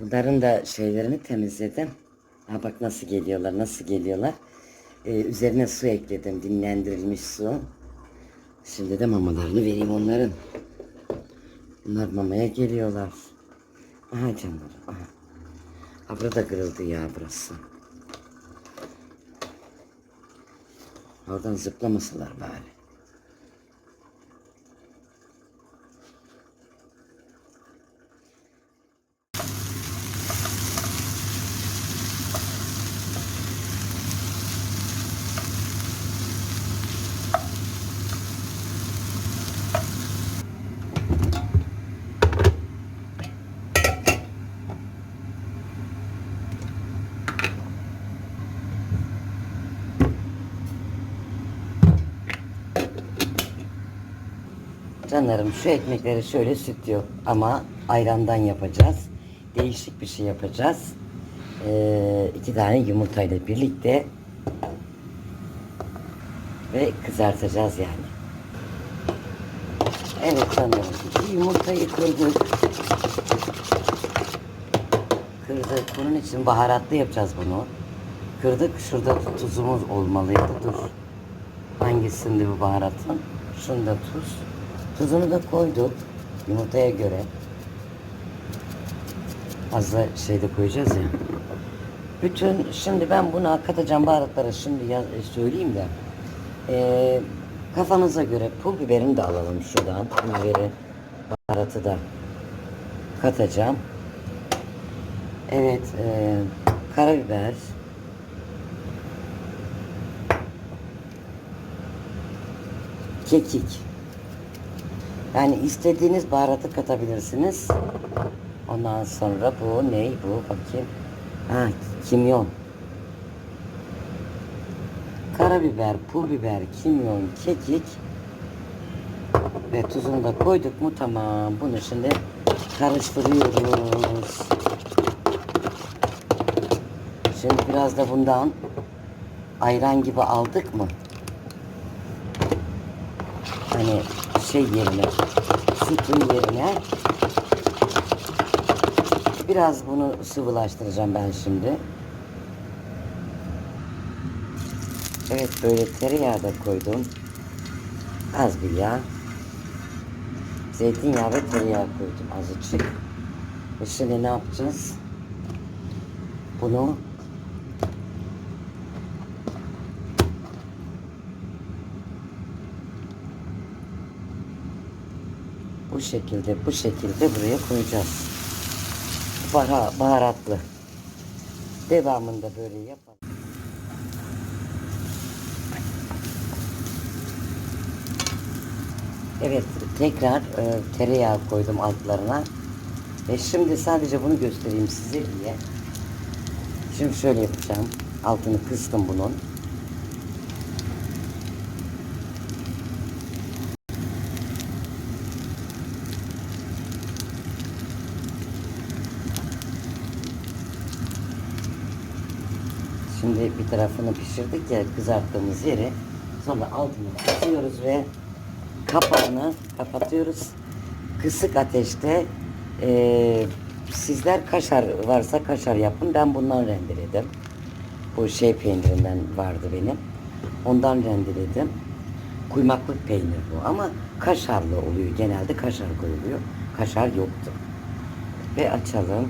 Bunların da şeylerini temizledim. Ha bak nasıl geliyorlar, nasıl geliyorlar. Ee, üzerine su ekledim, dinlendirilmiş su. Şimdi de mamalarını vereyim onların. Bunlar mamaya geliyorlar. Aha canlarım, aha. Ha burada kırıldı ya burası. Oradan zıplamasalar bari. Canlarım şu ekmekleri şöyle süt yok ama ayrandan yapacağız. Değişik bir şey yapacağız. Ee, iki tane yumurtayla birlikte ve kızartacağız yani. Evet. Bir yumurtayı kırdık. Kırdık. Bunun için baharatlı yapacağız bunu. Kırdık. Şurada tuzumuz olmalıydı. Dur. Hangisinde bu baharatın? Şunda tuz. Tuzunu da koyduk. Yumurtaya göre. Az da şey de koyacağız ya. Bütün şimdi ben buna katacağım baharatları şimdi yaz, e, söyleyeyim de. Ee, kafanıza göre pul biberini de alalım şuradan. Pul biberi baharatı da katacağım. Evet, e, karabiber. Kekik. Yani istediğiniz baharatı katabilirsiniz. Ondan sonra bu ne bu bakayım. Ha kimyon. Karabiber, pul biber, kimyon, kekik ve tuzunu da koyduk mu tamam. Bunu şimdi karıştırıyoruz. Şimdi biraz da bundan ayran gibi aldık mı? Hani şey yerine, sütün yerine biraz bunu sıvılaştıracağım ben şimdi. Evet böyle tereyağı da koydum. Az bir yağ. Zeytinyağı ve tereyağı koydum azıcık. Ve şimdi ne yapacağız? Bunu bu şekilde bu şekilde buraya koyacağız. Bahar, baharatlı. Devamında böyle yapalım. Evet tekrar e, tereyağı koydum altlarına. Ve şimdi sadece bunu göstereyim size diye. Şimdi şöyle yapacağım. Altını kıstım bunun. Şimdi bir tarafını pişirdik ya kızarttığımız yeri. Sonra altını kısıyoruz ve kapağını kapatıyoruz. Kısık ateşte eee, sizler kaşar varsa kaşar yapın. Ben bundan rendeledim. Bu şey peynirinden vardı benim. Ondan rendeledim. Kuymaklık peynir bu ama kaşarlı oluyor. Genelde kaşar koyuluyor. Kaşar yoktu. Ve açalım.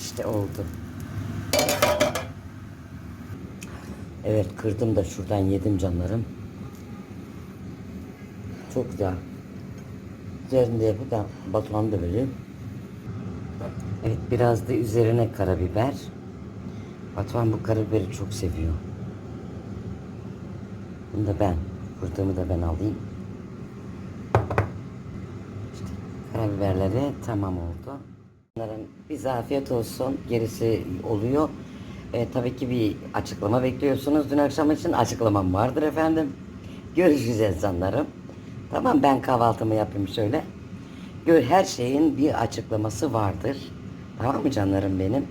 İşte oldu. Evet kırdım da şuradan yedim canlarım. Çok güzel. Üzerinde yapıp da Batuhan da vereyim. Evet biraz da üzerine karabiber. Batuhan bu karabiberi çok seviyor. Bunu da ben. Kırdığımı da ben alayım. İşte karabiberleri tamam oldu. Bunların bize afiyet olsun. Gerisi oluyor. E, tabii ki bir açıklama bekliyorsunuz. Dün akşam için açıklamam vardır efendim. Görüşeceğiz canlarım. Tamam ben kahvaltımı yapayım şöyle. Gör her şeyin bir açıklaması vardır. Tamam mı canlarım benim?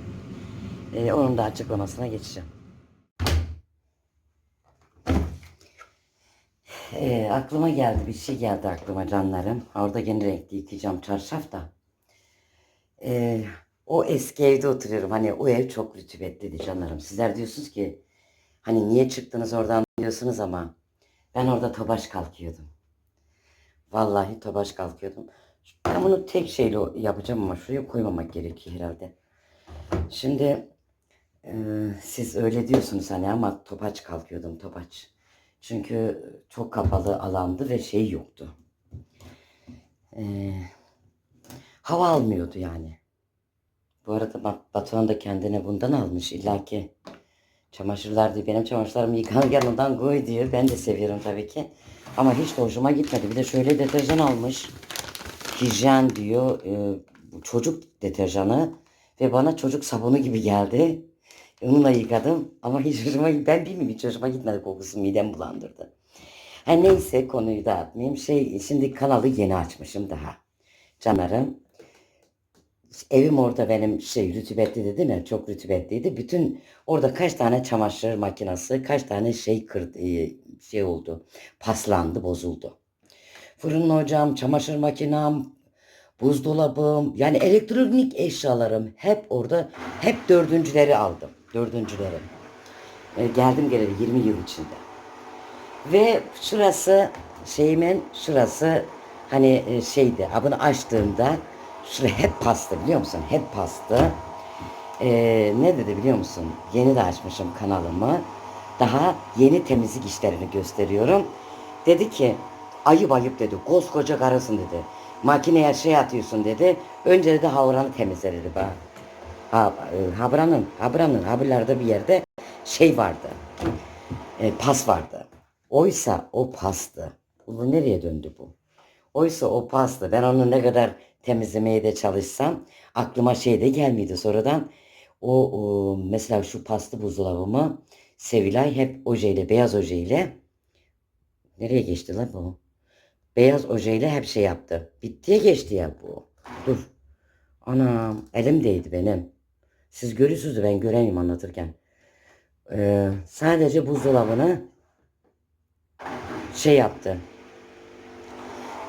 E, onun da açıklamasına geçeceğim. E, aklıma geldi bir şey geldi aklıma canlarım. Orada yeni renkli yıkayacağım çarşaf da. e, o eski evde oturuyorum. Hani o ev çok rütübetliydi canlarım. Sizler diyorsunuz ki hani niye çıktınız oradan diyorsunuz ama ben orada tobaş kalkıyordum. Vallahi tobaş kalkıyordum. Ben bunu tek şeyle yapacağım ama şuraya koymamak gerekiyor herhalde. Şimdi e, siz öyle diyorsunuz hani ama topaç kalkıyordum topaç. Çünkü çok kapalı alandı ve şey yoktu. E, hava almıyordu yani. Bu arada Batuhan da kendine bundan almış illaki. Çamaşırlar diyor. Benim çamaşırlarımı yıkanırken ondan koy diyor. Ben de seviyorum tabii ki. Ama hiç de hoşuma gitmedi. Bir de şöyle deterjan almış. Hijyen diyor. e, bu çocuk deterjanı. Ve bana çocuk sabunu gibi geldi. Onunla yıkadım. Ama hiç hoşuma Ben bilmiyorum hiç hoşuma gitmedi kokusu. Midem bulandırdı. Ha neyse konuyu dağıtmayayım. Şey, şimdi kanalı yeni açmışım daha. Canlarım. Evim orada benim şey rütübetli dedim ya çok rütübetliydi. Bütün orada kaç tane çamaşır makinesi, kaç tane şey kır, e, şey oldu. Paslandı, bozuldu. Fırın ocağım, çamaşır makinem, buzdolabım, yani elektronik eşyalarım hep orada. Hep dördüncüleri aldım. Dördüncüleri. E, geldim geleli 20 yıl içinde. Ve şurası şeyimin şurası hani e, şeydi abını açtığımda şurası hep pastı biliyor musun? Hep pastı. Ee, ne dedi biliyor musun? Yeni de açmışım kanalımı. Daha yeni temizlik işlerini gösteriyorum. Dedi ki ayıp ayıp dedi. Koskoca karısın dedi. Makineye şey atıyorsun dedi. Önce dedi havranı temizle dedi bana. Ha, e, habranın, habranın, habirlerde bir yerde şey vardı. E, pas vardı. Oysa o pastı. Bu nereye döndü bu? Oysa o pastı. Ben onu ne kadar temizlemeye de çalışsam aklıma şey de gelmedi sonradan. O, o mesela şu pastı buzdolabımı Sevilay hep ojeyle, beyaz ojeyle nereye geçti lan bu? Beyaz ojeyle hep şey yaptı. Bittiye geçti ya bu. Dur. Anam elim değdi benim. Siz görüyorsunuz ben göreyim anlatırken. Ee, sadece buzdolabını şey yaptı.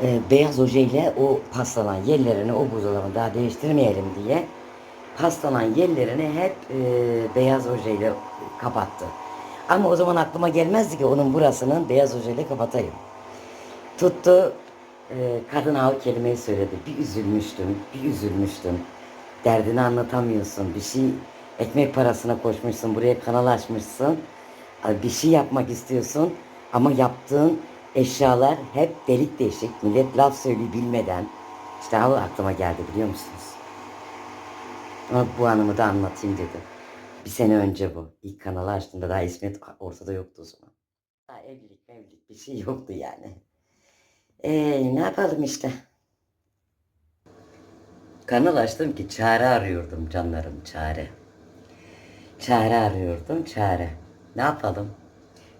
Ee, beyaz ojeyle o paslanan yerlerini o buzdolabını daha değiştirmeyelim diye paslanan yerlerini hep e, beyaz ojeyle kapattı. Ama o zaman aklıma gelmezdi ki onun burasının beyaz ojeyle kapatayım. Tuttu e, kadın o kelimeyi söyledi. Bir üzülmüştüm, bir üzülmüştüm. Derdini anlatamıyorsun. Bir şey ekmek parasına koşmuşsun, buraya kanal açmışsın. Bir şey yapmak istiyorsun ama yaptığın eşyalar hep delik deşik. Millet laf söylüyor bilmeden. İşte o aklıma geldi biliyor musunuz? Ama bu anımı da anlatayım dedim. Bir sene önce bu. İlk kanalı açtığımda daha İsmet ortada yoktu o zaman. Daha evlilik evlilik bir şey yoktu yani. Eee ne yapalım işte. Kanal açtım ki çare arıyordum canlarım çare. Çare arıyordum çare. Ne yapalım?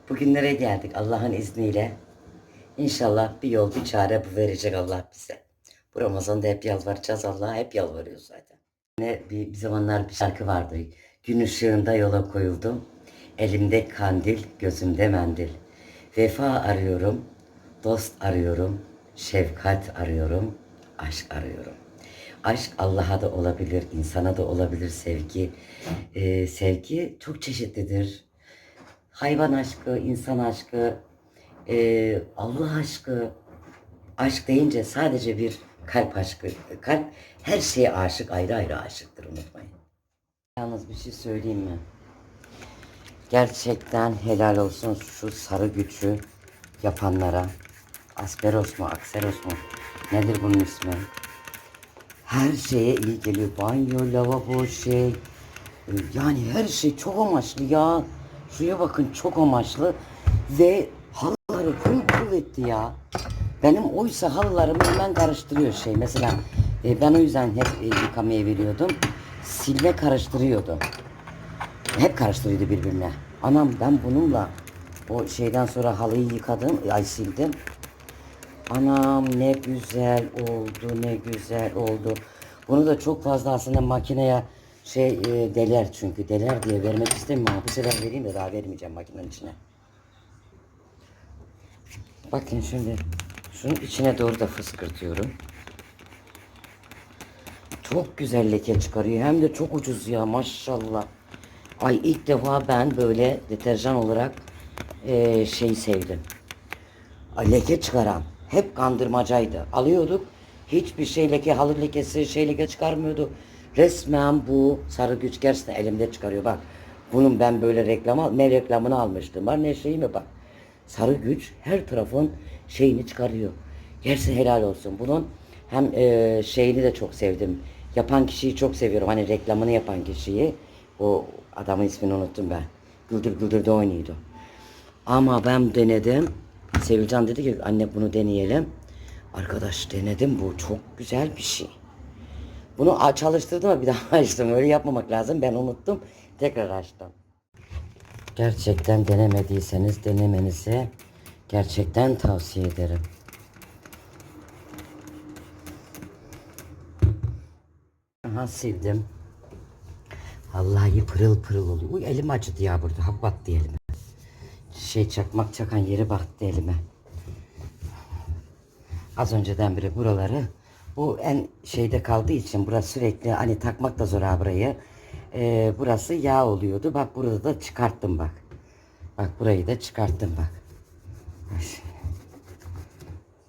Bugünlere geldik Allah'ın izniyle. İnşallah bir yol bir çare bu verecek Allah bize. Bu Ramazan'da hep yalvaracağız Allah'a hep yalvarıyoruz zaten. Ne bir, bir zamanlar bir şarkı vardı. Gün ışığında yola koyuldum. Elimde kandil, gözümde mendil. Vefa arıyorum, dost arıyorum, şefkat arıyorum, aşk arıyorum. Aşk Allah'a da olabilir, insana da olabilir sevgi. Ee, sevgi çok çeşitlidir. Hayvan aşkı, insan aşkı, ee, Allah aşkı. Aşk deyince sadece bir kalp aşkı. Kalp her şeye aşık, ayrı ayrı aşıktır unutmayın. Yalnız bir şey söyleyeyim mi? Gerçekten helal olsun şu sarı gücü yapanlara. Asperos mu, Akseros mu? Nedir bunun ismi? Her şeye iyi geliyor. Banyo, lavabo, şey. e, Yani her şey çok amaçlı ya. Şuraya bakın çok amaçlı. Ve halıları pul pul etti ya. Benim oysa halılarımı hemen karıştırıyor şey. Mesela e, ben o yüzden hep e, yıkamaya veriyordum. Silme karıştırıyordu. Hep karıştırıyordu birbirine. Anam ben bununla o şeyden sonra halıyı yıkadım, ay sildim. Anam ne güzel oldu, ne güzel oldu. Bunu da çok fazla aslında makineye şey e, deler çünkü deler diye vermek istemiyorum bu sefer vereyim de daha vermeyeceğim makinenin içine. Bakın şimdi şunun içine doğru da fıskırtıyorum. Çok güzel leke çıkarıyor. Hem de çok ucuz ya maşallah. Ay ilk defa ben böyle deterjan olarak eee şey sevdim. Ay, Leke çıkaran. Hep kandırmacaydı. Alıyorduk. Hiçbir şey leke, halı lekesi, şey leke çıkarmıyordu. Resmen bu sarı güç gerçekten elimde çıkarıyor. Bak bunun ben böyle reklamı, ne reklamını almıştım. Var ne şeyi mi bak. Sarı güç her tarafın şeyini çıkarıyor. Gerçekten helal olsun. Bunun hem e, şeyini de çok sevdim. Yapan kişiyi çok seviyorum. Hani reklamını yapan kişiyi. O adamın ismini unuttum ben. Güldür Güldür'de oynuyordu. Ama ben denedim. Sevilcan dedi ki anne bunu deneyelim. Arkadaş denedim bu çok güzel bir şey. Bunu çalıştırdım ama bir daha açtım. Öyle yapmamak lazım. Ben unuttum. Tekrar açtım. Gerçekten denemediyseniz denemenizi gerçekten tavsiye ederim. Aha sildim. Vallahi pırıl pırıl oluyor. Uy elim acıdı ya burada. Hap battı elime. Şey çakmak çakan yeri battı elime. Az önceden beri buraları bu en şeyde kaldığı için burası sürekli hani takmak da zor ha burayı. Ee, burası yağ oluyordu. Bak burada da çıkarttım bak. Bak burayı da çıkarttım bak.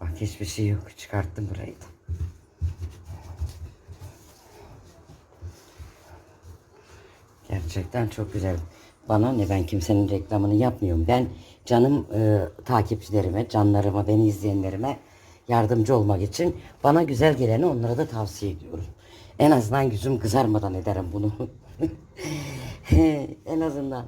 Bak hiçbir şey yok. Çıkarttım burayı da. Gerçekten çok güzel. Bana ne ben kimsenin reklamını yapmıyorum. Ben canım e, takipçilerime, canlarıma, beni izleyenlerime yardımcı olmak için bana güzel geleni onlara da tavsiye ediyorum. En azından yüzüm kızarmadan ederim bunu. en azından.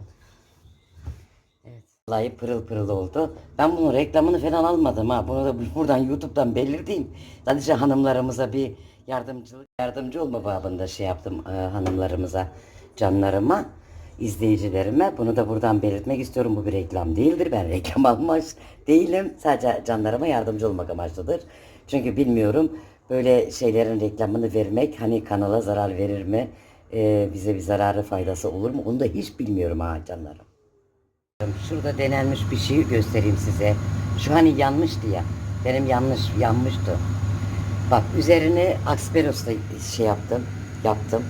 Evet. Vallahi pırıl pırıl oldu. Ben bunun reklamını falan almadım ha. Bunu da buradan YouTube'dan belirteyim. Sadece hanımlarımıza bir yardımcılık, yardımcı olma babında şey yaptım e, hanımlarımıza, canlarıma, izleyicilerime. Bunu da buradan belirtmek istiyorum. Bu bir reklam değildir. Ben reklam almış değilim. Sadece canlarıma yardımcı olmak amaçlıdır. Çünkü bilmiyorum böyle şeylerin reklamını vermek hani kanala zarar verir mi? E, bize bir zararı faydası olur mu? Onu da hiç bilmiyorum ha canlarım. Şurada denenmiş bir şeyi göstereyim size. Şu hani yanmıştı ya. Benim yanlış yanmıştı. Bak üzerine asperosla şey yaptım. Yaptım.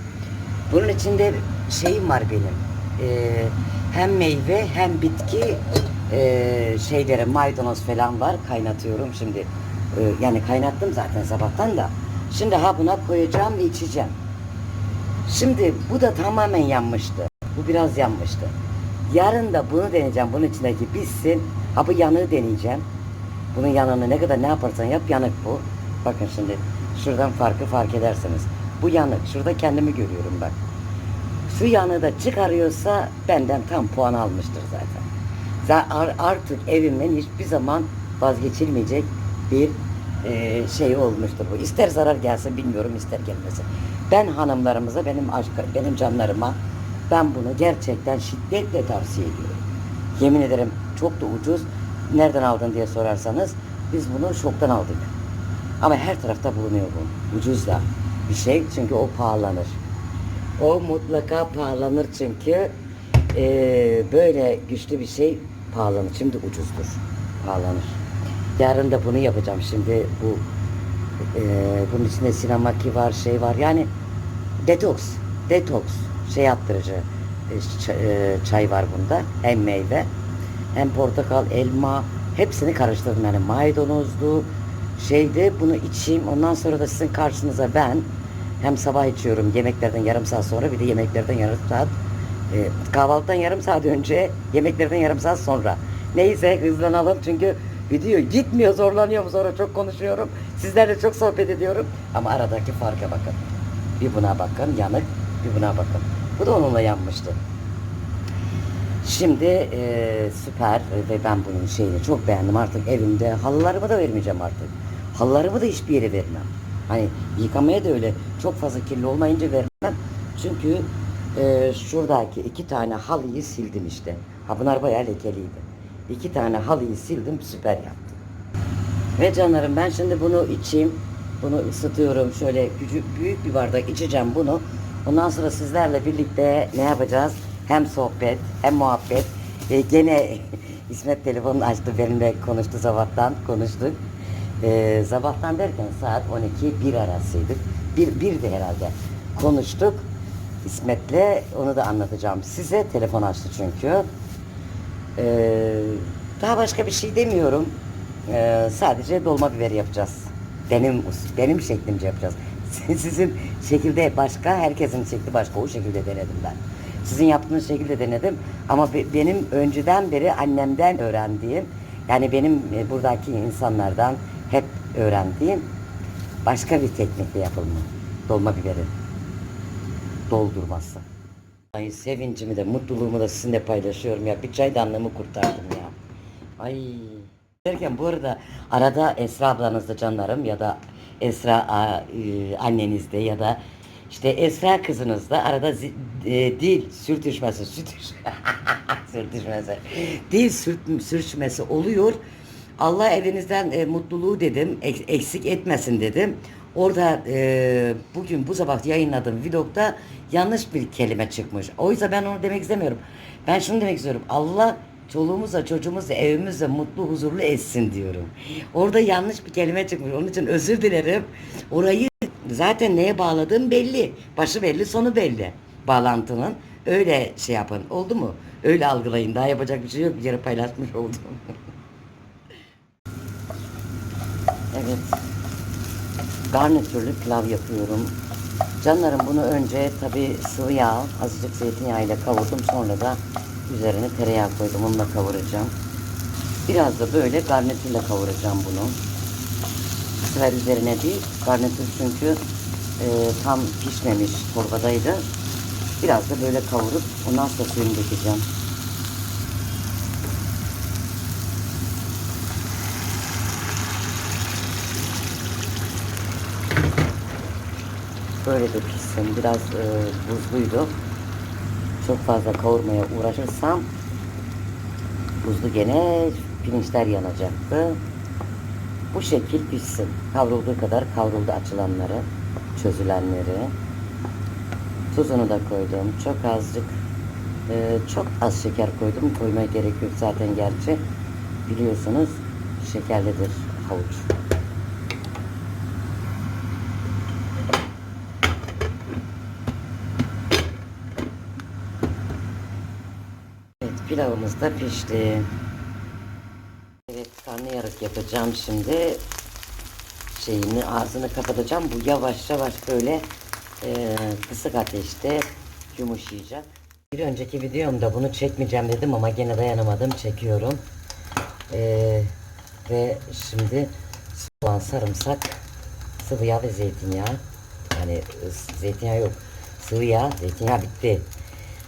Bunun içinde şeyim var benim. Ee, hem meyve hem bitki ee, şeyleri maydanoz falan var. Kaynatıyorum şimdi. Ee, yani kaynattım zaten sabahtan da. Şimdi ha buna koyacağım ve içeceğim. Şimdi bu da tamamen yanmıştı. Bu biraz yanmıştı. Yarın da bunu deneyeceğim. Bunun içindeki pişsin. Ha bu yanığı deneyeceğim. Bunun yanını ne kadar ne yaparsan yap yanık bu. Bakın şimdi şuradan farkı fark edersiniz. Bu yanık. Şurada kendimi görüyorum bak. Şu yanığı da çıkarıyorsa benden tam puan almıştır zaten. Zaten ar- artık evimin hiçbir zaman vazgeçilmeyecek bir e, şey olmuştur bu. İster zarar gelsin bilmiyorum ister gelmesin. Ben hanımlarımıza, benim aşk, benim canlarıma ben bunu gerçekten şiddetle tavsiye ediyorum. Yemin ederim çok da ucuz. Nereden aldın diye sorarsanız biz bunu şoktan aldık. Ama her tarafta bulunuyor bu. Ucuz da bir şey çünkü o pahalanır. O mutlaka pahalanır çünkü eee, böyle güçlü bir şey pahalanır. Şimdi ucuzdur. Pahalanır. Yarın da bunu yapacağım. Şimdi bu eee, bunun içinde sinemaki var, şey var. Yani detoks, detoks şey yaptırıcı e, e, çay var bunda. Hem meyve hem portakal, elma hepsini karıştırdım yani maydanozlu şeyde bunu içeyim. Ondan sonra da sizin karşınıza ben hem sabah içiyorum yemeklerden yarım saat sonra bir de yemeklerden yarım saat e, kahvaltıdan yarım saat önce yemeklerden yarım saat sonra. Neyse hızlanalım çünkü video gitmiyor zorlanıyorum sonra çok konuşuyorum. Sizlerle çok sohbet ediyorum ama aradaki farka bakın. Bir buna bakın yanık bir buna bakın. Bu da onunla yanmıştı. Şimdi e, süper ve ben bunun şeyini çok beğendim artık evimde. Halılarımı da vermeyeceğim artık. Halılarımı da hiçbir yere vermem. Hani yıkamaya da öyle çok fazla kirli olmayınca vermem. Çünkü e, şuradaki iki tane halıyı sildim işte. Ha bunlar bayağı lekeliydi. İki tane halıyı sildim süper yaptım. Ve canlarım ben şimdi bunu içeyim. Bunu ısıtıyorum. Şöyle küçük büyük bir bardak içeceğim bunu. Ondan sonra sizlerle birlikte ne yapacağız? Hem sohbet hem muhabbet. E, gene İsmet telefonunu açtı benimle konuştu sabahtan konuştuk. E, sabahtan derken saat 12 1 arasıydık. bir, bir de herhalde konuştuk. İsmet'le onu da anlatacağım size. Telefon açtı çünkü. Ee, daha başka bir şey demiyorum. Ee, sadece dolma biber yapacağız. Benim benim şeklimce yapacağız. Sizin şekilde başka, herkesin şekli başka. O şekilde denedim ben. Sizin yaptığınız şekilde denedim. Ama be- benim önceden beri annemden öğrendiğim, yani benim e, buradaki insanlardan hep öğrendiğim başka bir teknikle yapılma. Dolma biberi doldurması. Ay sevincimi de mutluluğumu da sizinle paylaşıyorum ya. Bir çaydanlığımı kurtardım ya. Ay. Derken bu arada arada Esra ablanızda canlarım ya da Esra e, annenizde ya da işte Esra kızınızda arada zi- e, dil sürtüşmesi, sürtüş, sürtüşmesi, dil sürt, sürtüşmesi oluyor. Allah evinizden e, mutluluğu dedim, ek- eksik etmesin dedim. Orada e, bugün bu sabah yayınladığım vlogda yanlış bir kelime çıkmış. O yüzden ben onu demek istemiyorum. Ben şunu demek istiyorum. Allah çoluğumuzla çocuğumuzla evimizle mutlu huzurlu etsin diyorum. Orada yanlış bir kelime çıkmış. Onun için özür dilerim. Orayı zaten neye bağladığım belli. Başı belli sonu belli. Bağlantının. Öyle şey yapın. Oldu mu? Öyle algılayın. Daha yapacak bir şey yok. Bir yere paylaşmış oldum. evet. Garnitürlü pilav yapıyorum. Canlarım bunu önce tabi sıvı yağ, azıcık zeytinyağı ile kavurdum. Sonra da üzerine tereyağı koydum. Onunla kavuracağım. Biraz da böyle garnitürle kavuracağım bunu. Bu sefer üzerine değil. Garnitür çünkü e, tam pişmemiş torbadaydı. Biraz da böyle kavurup ondan sonra suyunu dökeceğim. Böyle de pişsin. Biraz e, buzluydu. Çok fazla kavurmaya uğraşırsam buzlu gene pirinçler yanacaktı. Bu şekil pişsin. Kavrulduğu kadar kavruldu açılanları, çözülenleri. Tuzunu da koydum. Çok azıcık, e, çok az şeker koydum. Koymaya gerek yok zaten gerçi. Biliyorsunuz şekerlidir havuç. Pilavımız da pişti. Evet karnıyarık yapacağım şimdi. Şeyini ağzını kapatacağım. Bu yavaş yavaş böyle e, kısık ateşte yumuşayacak. Bir önceki videomda bunu çekmeyeceğim dedim ama gene dayanamadım çekiyorum. E, ve şimdi soğan, sarımsak, sıvı yağ ve zeytinyağı. Yani zeytinyağı yok. Sıvı yağ, zeytinyağı bitti.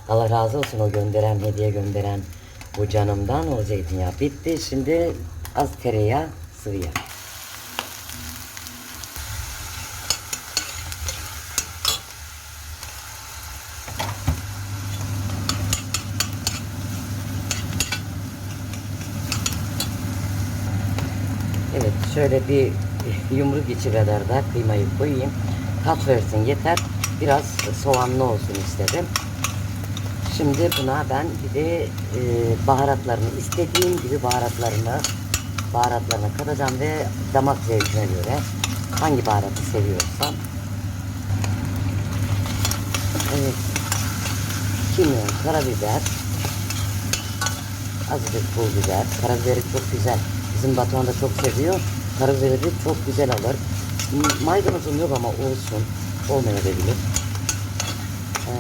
Allah razı olsun o gönderen, hediye gönderen bu canımdan o zeytinyağı bitti. Şimdi az tereyağı, sıvı yağ. Evet şöyle bir yumruk içi kadar da kıymayı koyayım. Tat versin yeter. Biraz soğanlı olsun istedim. Şimdi buna ben bir de e, baharatlarını istediğim gibi baharatlarını baharatlarına katacağım ve damak zevkine göre hangi baharatı seviyorsam. Evet. Kimyon, karabiber, azıcık pul biber. Karabiberi çok güzel. Bizim Batuhan da çok seviyor. Karabiberi çok güzel alır. Maydanozum yok ama olsun. Olmayabilir. Ee,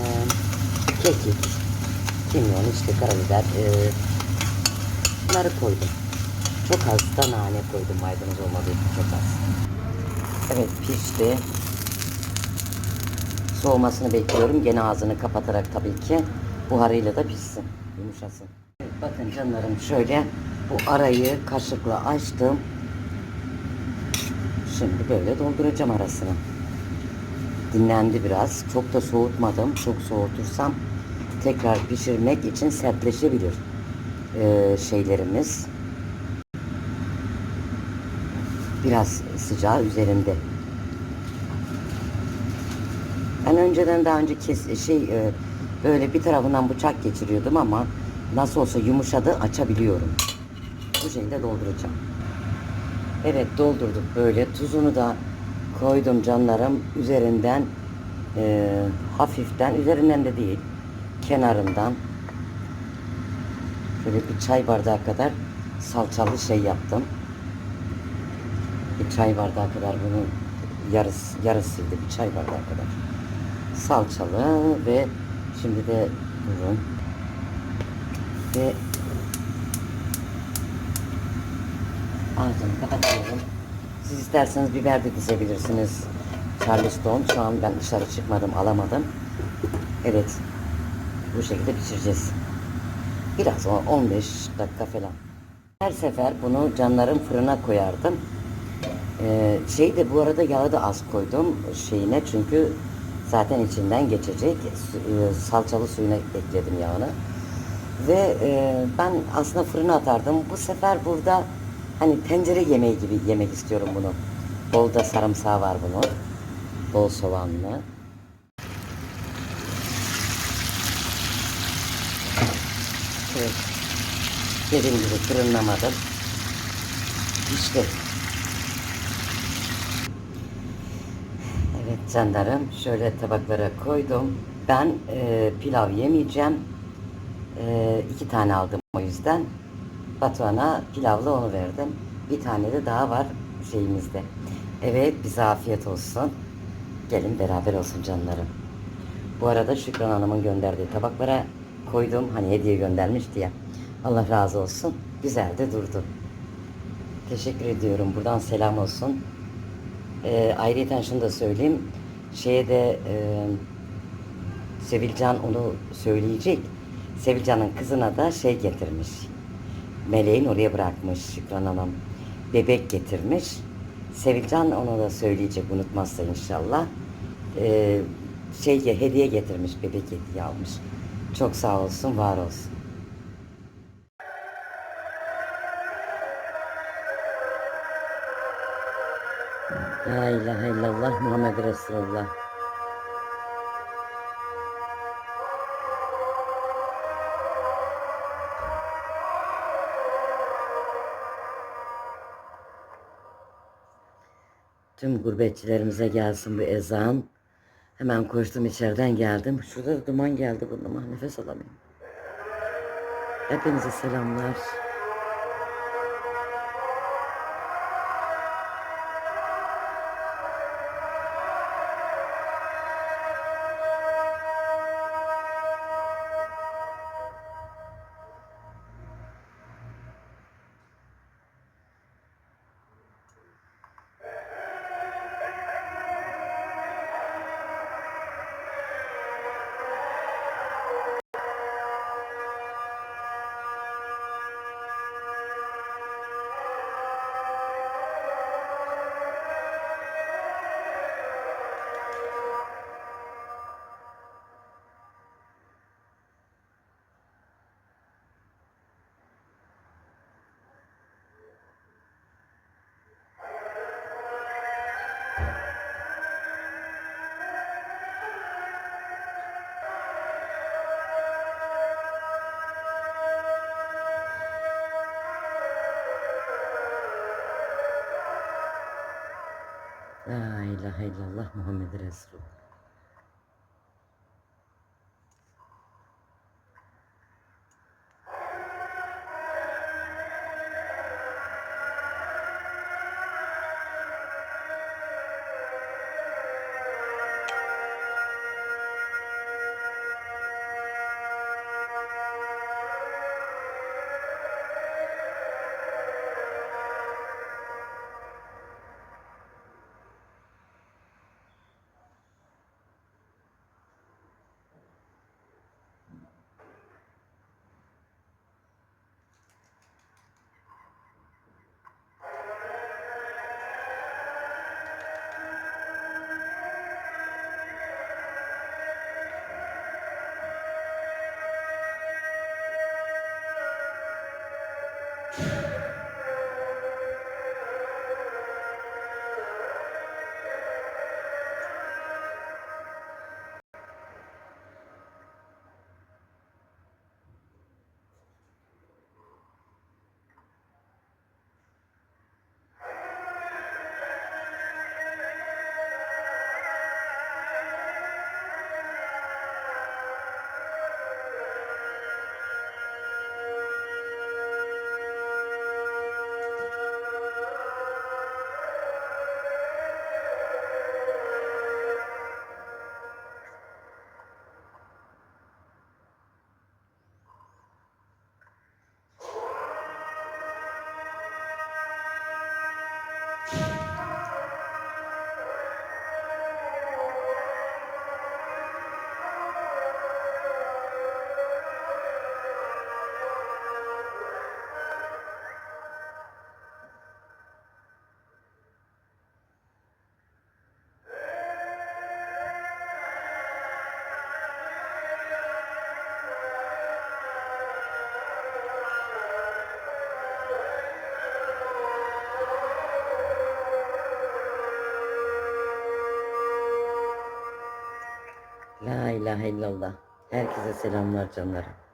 kekik, kimyon, işte karabiber. ee, bunları koydum. Çok az da nane koydum maydanoz olmadığı için çok az. Evet pişti. Soğumasını bekliyorum. Gene ağzını kapatarak tabii ki. Buharıyla da pişsin. Yumuşasın. Evet, bakın canlarım şöyle bu arayı kaşıkla açtım. Şimdi böyle dolduracağım arasını. Dinlendi biraz. Çok da soğutmadım. Çok soğutursam tekrar pişirmek için sertleşebilir ee, şeylerimiz. Biraz sıcağı üzerinde. Ben önceden daha önce kes, şey e, böyle bir tarafından bıçak geçiriyordum ama nasıl olsa yumuşadı açabiliyorum. Bu şekilde dolduracağım. Evet doldurduk böyle. Tuzunu da koydum canlarım üzerinden e, hafiften üzerinden de değil kenarından şöyle bir çay bardağı kadar salçalı şey yaptım. Bir çay bardağı kadar bunun yarısı, yarısıydı bir çay bardağı kadar. Salçalı ve şimdi de durun. Ve ağzını kapatıyorum. Siz isterseniz biber de dizebilirsiniz. Charleston. Şu an ben dışarı çıkmadım, alamadım. Evet. Bu şekilde pişireceğiz. Biraz o 15 dakika falan. Her sefer bunu canların fırına koyardım. Ee, şey de bu arada yağı da az koydum şeyine çünkü zaten içinden geçecek. E, salçalı suyuna ekledim yağını. Ve e, ben aslında fırına atardım. Bu sefer burada hani tencere yemeği gibi yemek istiyorum bunu. Bol da sarımsağı var bunun. Bol soğanlı. Evet. Dediğim gibi fırınlamadım. İşte. Evet canlarım şöyle tabaklara koydum. Ben e, pilav yemeyeceğim. E, iki tane aldım o yüzden. Batuhan'a pilavla onu verdim. Bir tane de daha var şeyimizde. Evet bize afiyet olsun. Gelin beraber olsun canlarım. Bu arada Şükran Hanım'ın gönderdiği tabaklara koydum. Hani hediye göndermişti ya. Allah razı olsun. Güzel de durdu. Teşekkür ediyorum. Buradan selam olsun. Ee, ayrıca şunu da söyleyeyim. Şeye de e, Sevilcan onu söyleyecek. Sevilcan'ın kızına da şey getirmiş. Meleğin oraya bırakmış Şükran Hanım. Bebek getirmiş. Sevilcan onu da söyleyecek unutmazsa inşallah. Ee, şey hediye getirmiş. Bebek hediye almış. Çok sağ olsun, var olsun. La ilahe illallah Muhammed Resulullah. Tüm gurbetçilerimize gelsin bu ezan. Hemen koştum içeriden geldim. Şurada da duman geldi burnuma. Nefes alamıyorum. Hepinize selamlar. La ilahe illallah Muhammed Resulullah. church. İlahe illallah. Herkese selamlar canlarım.